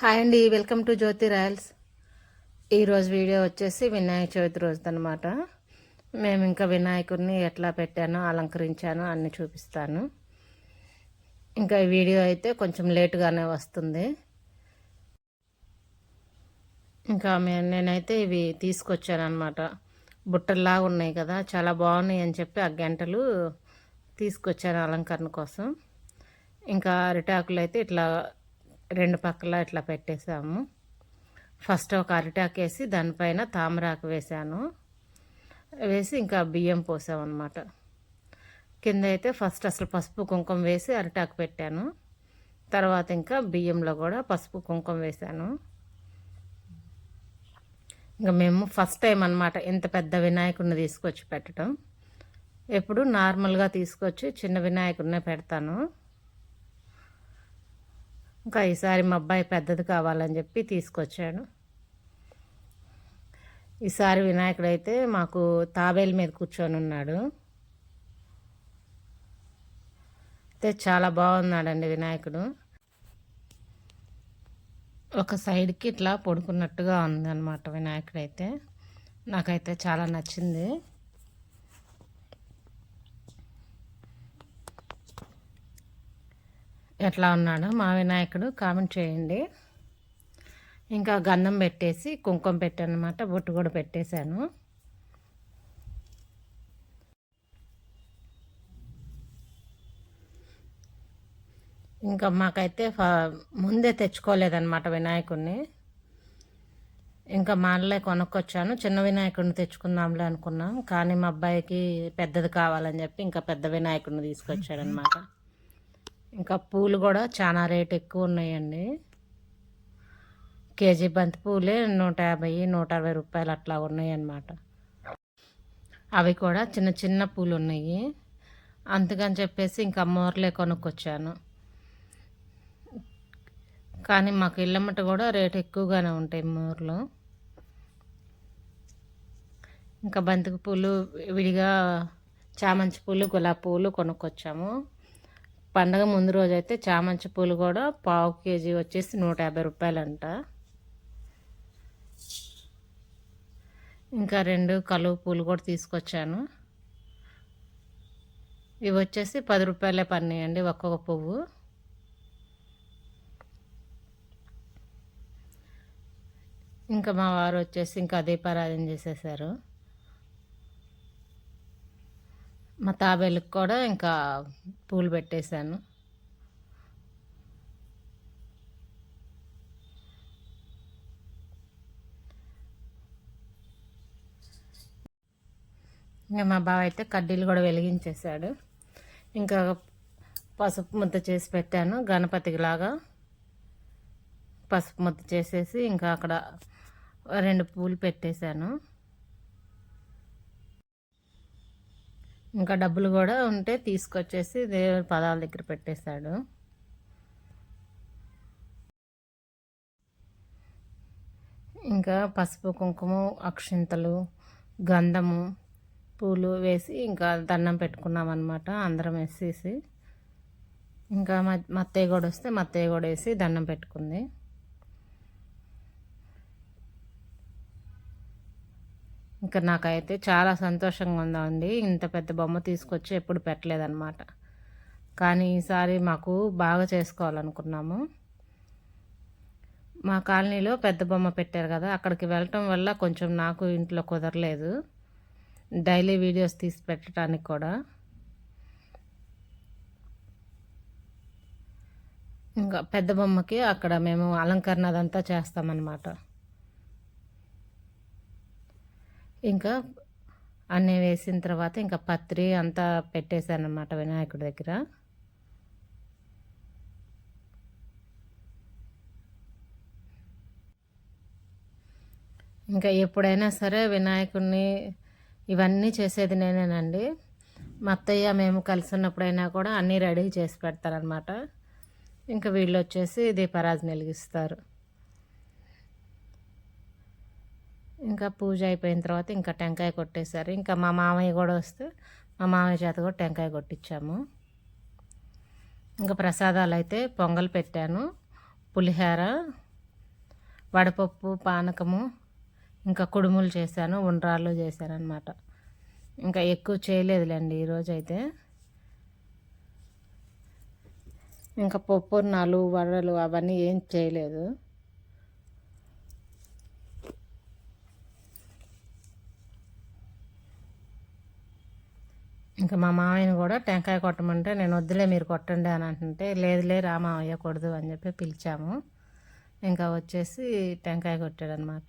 Hi అండి welcome to Jyothi Royals. ఈరోజు video వచ్చేసి వినాయక చవితి రోజు అనమాట మేము ఇంకా వినాయకుడిని ఎట్లా పెట్టానో అలంకరించానో అన్నీ చూపిస్తాను. ఇంకా ఈ వీడియో అయితే కొంచెం లేటుగానే వస్తుంది. ఇంకా నేనైతే ఇవి తీసుకొచ్చాను అనమాట బుట్టల్లాగా ఉన్నాయి కదా చాలా బాగున్నాయి అని చెప్పి ఆ గంటలు తీసుకొచ్చాను అలంకరణ కోసం. ఇంకా అరిటాకులు అయితే ఇట్లా రెండు పక్కల ఇట్లా పెట్టేసాము ఫస్ట్ ఒక అరిటాకు వేసి దానిపైన తామరాకు వేసాను వేసి ఇంకా బియ్యం పోసామన్నమాట. కింద అయితే ఫస్ట్ అసలు పసుపు కుంకుమ వేసి అరిటాకు పెట్టాను. తర్వాత ఇంకా బియ్యంలో కూడా పసుపు కుంకుమ వేశాను. ఇంకా మేము ఫస్ట్ టైం అనమాట ఇంత పెద్ద వినాయకుడిని తీసుకొచ్చి పెట్టడం ఎప్పుడు నార్మల్గా తీసుకొచ్చి చిన్న వినాయకుడినే పెడతాను. ఇంకా ఈసారి మా అబ్బాయి పెద్దది కావాలని చెప్పి తీసుకొచ్చాడు. ఈసారి వినాయకుడు అయితే మాకు తాబేలు మీద కూర్చొని ఉన్నాడు. అయితే చాలా బాగున్నాడండి వినాయకుడు. ఒక సైడ్కి ఇట్లా పడుకున్నట్టుగా ఉందన్నమాట వినాయకుడు అయితే నాకైతే చాలా నచ్చింది. ఎట్లా ఉన్నాడు మా వినాయకుడు కామెంట్ చేయండి. ఇంకా గంధం పెట్టేసి కుంకుమ పెట్టానమాట బొట్టు కూడా పెట్టేశాను. ఇంకా మాకైతే ముందే తెచ్చుకోలేదన్నమాట వినాయకుడిని ఇంకా మా కొనుక్కొచ్చాను. చిన్న వినాయకుడిని తెచ్చుకుందాంలే అనుకున్నాం. కానీ మా అబ్బాయికి పెద్దది కావాలని చెప్పి ఇంకా పెద్ద వినాయకుడిని తీసుకొచ్చాడనమాట ఇంకా పూలు కూడా చాలా రేట్ ఎక్కువ ఉన్నాయండి. కేజీ బంతి పూలే నూట యాభై నూట అరవై రూపాయలు అట్లా ఉన్నాయన్నమాట. అవి కూడా చిన్న చిన్న పూలు ఉన్నాయి. అందుకని చెప్పేసి ఇంకా మోర్లే కొనుక్కొచ్చాను. కానీ మాకు ఇళ్ళమ్మట కూడా రేట్ ఎక్కువగానే ఉంటాయి మోర్లు. ఇంకా బంతికి పూలు విడిగా చామంతి పూలు గులాబీ పూలు కొనుక్కొచ్చాము. పండగ ముందు రోజు అయితే చామంతి పూలు కూడా పావు కేజీ వచ్చేసి నూట యాభై రూపాయలంట. ఇంకా రెండు కలువ పూలు కూడా తీసుకొచ్చాను. ఇవి వచ్చేసి పది రూపాయలే పన్నాయండి ఒక్కొక్క పువ్వు. ఇంకా మా వారు వచ్చేసి ఇంకా దీపారాధన చేసేసారు. మా తాబేలకు కూడా ఇంకా పూలు పెట్టేశాను. ఇంకా మా బావ అయితే కడ్డీలు కూడా వెలిగించేశాడు. ఇంకా పసుపు ముద్ద చేసి పెట్టాను గణపతికి లాగా. పసుపు ముద్ద చేసేసి ఇంకా అక్కడ రెండు పూలు పెట్టేశాను. ఇంకా డబ్బులు కూడా ఉంటే తీసుకొచ్చేసి దేవుడి పదాల దగ్గర పెట్టేశాడు. ఇంకా పసుపు కుంకుమ అక్షింతలు గంధము పూలు వేసి ఇంకా దండం పెట్టుకున్నాం అనమాట అందరం వేసేసి. ఇంకా మా మత్తయ్య కూడా వస్తే మత్తయ్య కూడా వేసి దండం పెట్టుకుంది. ఇంకా నాకైతే చాలా సంతోషంగా ఉందండి. ఇంత పెద్ద బొమ్మ తీసుకొచ్చి ఎప్పుడు పెట్టలేదన్నమాట. కానీ ఈసారి మాకు బాగా చేసుకోవాలనుకున్నాము. మా కాలనీలో పెద్ద బొమ్మ పెట్టారు కదా అక్కడికి వెళ్ళటం వల్ల కొంచెం నాకు ఇంట్లో కుదరలేదు. డైలీ వీడియోస్ తీసి పెట్టడానికి కూడా. ఇంకా పెద్ద బొమ్మకి అక్కడ మేము అలంకరణ అదంతా చేస్తామన్నమాట. ఇంకా అన్నీ వేసిన తర్వాత ఇంకా పత్రి అంతా పెట్టేశానమాట వినాయకుడి దగ్గర. ఇంకా ఎప్పుడైనా సరే వినాయకుడిని ఇవన్నీ చేసేది నేనేనండి. మా అత్తయ్య మేము కలిసి ఉన్నప్పుడైనా కూడా అన్నీ రెడీ చేసి పెడతారనమాట ఇంకా వీళ్ళు వచ్చేసి దీపారాజు వెలిగిస్తారు. ఇంకా పూజ అయిపోయిన తర్వాత ఇంకా టెంకాయ కొట్టేశారు. ఇంకా మా మామయ్య కూడా వస్తే మా మామయ్య చేత కూడా టెంకాయ కొట్టించాము. ఇంకా ప్రసాదాలు అయితే పొంగల్ పెట్టాను. పులిహోర వడపప్పు పానకము ఇంకా కుడుములు చేశాను ఉండ్రాళ్ళు చేశాను అనమాట ఇంకా ఎక్కువ చేయలేదులేండి ఈరోజు అయితే ఇంకా పప్పుర్నాలు వడలు అవన్నీ ఏం చేయలేదు. ఇంకా మా మామయ్యని కూడా టెంకాయ కొట్టమంటే నేను వద్దులే మీరు కొట్టండి అని అంటుంటే లేదులే రా మామయ్య కొడదు అని చెప్పి పిలిచాము. ఇంకా వచ్చేసి టెంకాయ కొట్టాడనమాట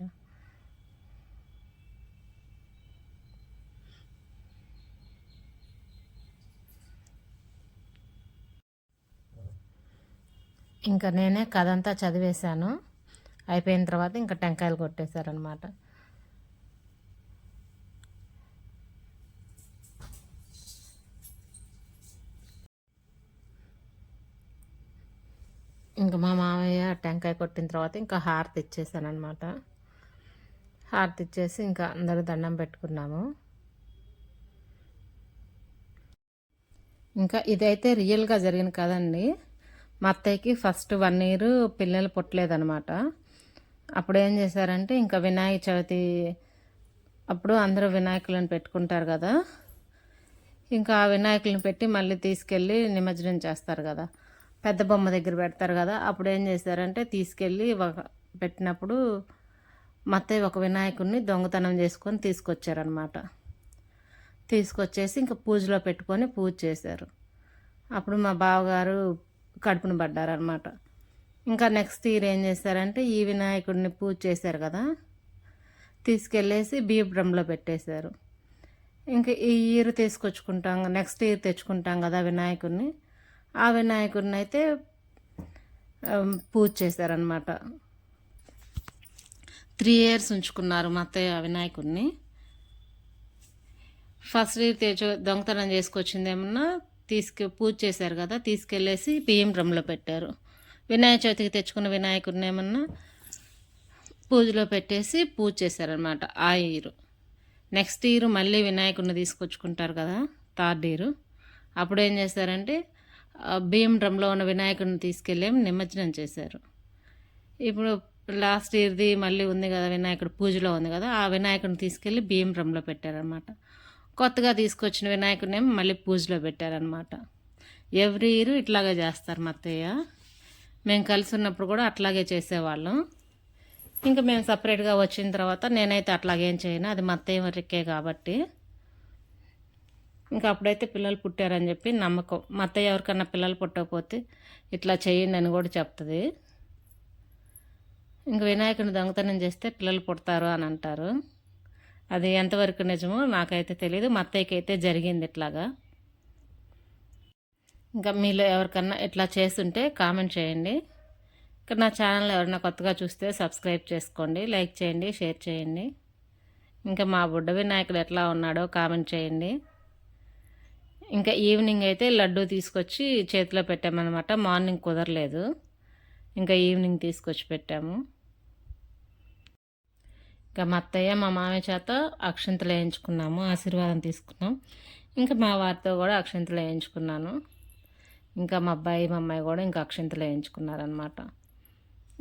ఇంకా నేనే కథ అంతా చదివేశాను. అయిపోయిన తర్వాత ఇంకా టెంకాయలు కొట్టేశారనమాట ఇంకా మా మామయ్య టెంకాయ కొట్టిన తర్వాత ఇంకా హారతి ఇచ్చేసానమాట హారతి ఇచ్చేసి ఇంకా అందరూ దండం పెట్టుకున్నాము. ఇంకా ఇదైతే రియల్గా జరిగింది కదండి. మా అత్తయ్యకి ఫస్ట్ వన్ ఇయర్ పిల్లలు పుట్టలేదనమాట అప్పుడు ఏం చేశారంటే ఇంకా వినాయక చవితి అప్పుడు అందరూ వినాయకులను పెట్టుకుంటారు కదా. ఇంకా ఆ వినాయకులను పెట్టి మళ్ళీ తీసుకెళ్ళి నిమజ్జనం చేస్తారు కదా. పెద్ద బొమ్మ దగ్గర పెడతారు కదా అప్పుడు ఏం చేశారంటే తీసుకెళ్ళి ఒక పెట్టినప్పుడు మత్తయ్య ఒక వినాయకుడిని దొంగతనం చేసుకొని తీసుకొచ్చారనమాట తీసుకొచ్చేసి ఇంకా పూజలో పెట్టుకొని పూజ చేశారు. అప్పుడు మా బావగారు కడుపును పడ్డారనమాట ఇంకా నెక్స్ట్ ఇయర్ ఏం చేశారంటే ఈ వినాయకుడిని పూజ చేశారు కదా తీసుకెళ్ళేసి బియ్య డ్రమ్లో పెట్టేశారు. ఇంకా ఈ ఇయర్ తీసుకొచ్చుకుంటాం నెక్స్ట్ ఇయర్ తెచ్చుకుంటాం కదా వినాయకుడిని ఆ వినాయకుడిని అయితే పూజ చేశారనమాట త్రీ ఇయర్స్ ఉంచుకున్నారు మా అత్తయ్య వినాయకుడిని ఫస్ట్ ఇయర్ తెచ్చు దొంగతనం చేసుకొచ్చింది ఏమన్నా తీసుకు పూజ చేశారు కదా తీసుకెళ్ళేసి బియ్యం డ్రమ్లో పెట్టారు. వినాయక చవితికి తెచ్చుకున్న వినాయకుడిని ఏమన్నా పూజలో పెట్టేసి పూజ చేశారనమాట ఆ ఇయర్ నెక్స్ట్ ఇయర్ మళ్ళీ వినాయకుడిని తీసుకొచ్చుకుంటారు కదా థర్డ్ ఇయర్ అప్పుడు ఏం చేశారంటే బియ్యం డ్రమ్లో ఉన్న వినాయకుడిని తీసుకెళ్ళి నిమజ్జనం చేశారు. ఇప్పుడు లాస్ట్ ఇయర్ది మళ్ళీ ఉంది కదా వినాయకుడు పూజలో ఉంది కదా ఆ వినాయకుడిని తీసుకెళ్ళి బియ్యం డ్రమ్లో పెట్టారనమాట కొత్తగా తీసుకొచ్చిన వినాయకుడిని మళ్ళీ పూజలో పెట్టారనమాట ఎవ్రీ ఇయర్ ఇట్లాగే చేస్తారు మా అత్తయ్య మేము కలిసి ఉన్నప్పుడు కూడా అట్లాగే చేసేవాళ్ళం. ఇంకా మేము సపరేట్గా వచ్చిన తర్వాత నేనైతే అట్లాగేం చేయను అది మత్తయ్య వరకే కాబట్టి. ఇంకా అప్పుడైతే పిల్లలు పుట్టారని చెప్పి నమ్మకం. మా అత్తయ్య ఎవరికన్నా పిల్లలు పుట్టకపోతే ఇట్లా చేయండి అని కూడా చెప్తుంది. ఇంక వినాయకుని దొంగతనం చేస్తే పిల్లలు పుడతారు అని అంటారు. అది ఎంతవరకు నిజమో నాకైతే తెలియదు మా అత్తయ్యకి అయితే జరిగింది ఇట్లాగా. ఇంకా మీలో ఎవరికన్నా ఇట్లా చేస్తుంటే కామెంట్ చేయండి. ఇంకా నా ఛానల్ ఎవరైనా కొత్తగా చూస్తే సబ్స్క్రైబ్ చేసుకోండి లైక్ చేయండి షేర్ చేయండి. ఇంకా మా బుడ్డ వినాయకుడు ఎట్లా ఉన్నాడో కామెంట్ చేయండి. ఇంకా ఈవినింగ్ అయితే లడ్డు తీసుకొచ్చి చేతిలో పెట్టామన్నమాట. మార్నింగ్ కుదరలేదు. ఇంకా ఈవినింగ్ తీసుకొచ్చి పెట్టాము. ఇంకా మా అత్తయ్య మా మామయ్య చేత అక్షంతలు వేయించుకున్నాము. ఆశీర్వాదం తీసుకున్నాం. ఇంకా మా వారితో కూడా అక్షంతలు వేయించుకున్నాను. ఇంకా మా అబ్బాయి మా అమ్మాయి కూడా ఇంకా అక్షంతలు వేయించుకున్నారనమాట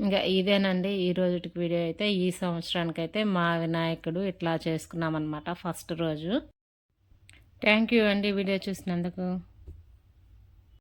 ఇంకా ఇదేనండి ఈ రోజుకి వీడియో అయితే. ఈ సంవత్సరానికి అయితే మా వినాయకుడు ఇట్లా చేసుకున్నామన్నమాట ఫస్ట్ రోజు. థ్యాంక్ యూ అండి వీడియో చూసినందుకు.